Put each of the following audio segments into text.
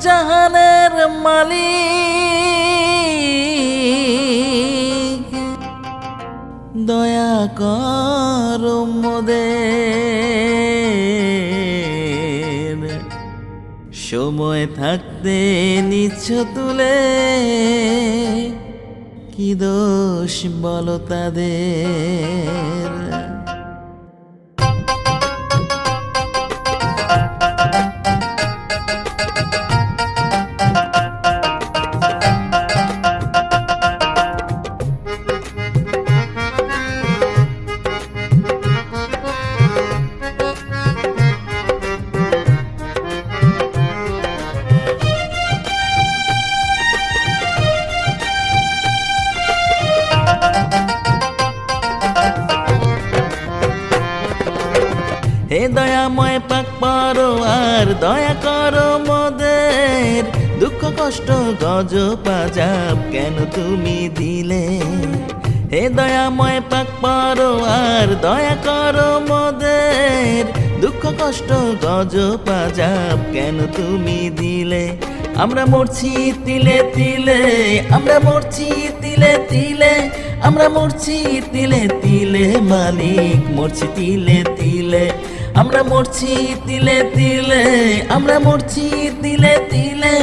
জাহানের মালিক। দয়া কর মোদের। সময় থাকতে নিচ্ছ তুলে। কি দোষ বলো তাদের? হে দয়াময় পাক পারো আর দয়া করো মোদের। দুঃখ কষ্ট গজ পাজাব কেন তুমি দিলে? হে দয়াময় পাক পারো আর দয়া করো মোদের। দুঃখ কষ্ট গজ পাজাব কেন তুমি দিলে? আমরা মরছি তিলে তিলে, আমরা মরছি তিলে তিলে, আমরা মরছি তিলে তিলে মালিক, মরছি তিলে তিলে। আমরা মরছি তিলে তিলে, আমরা মরছি তিলে তিলে,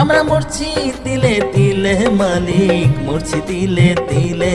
আমরা মরছি তিলে তিলে, মালিক মরছি তিলে তিলে।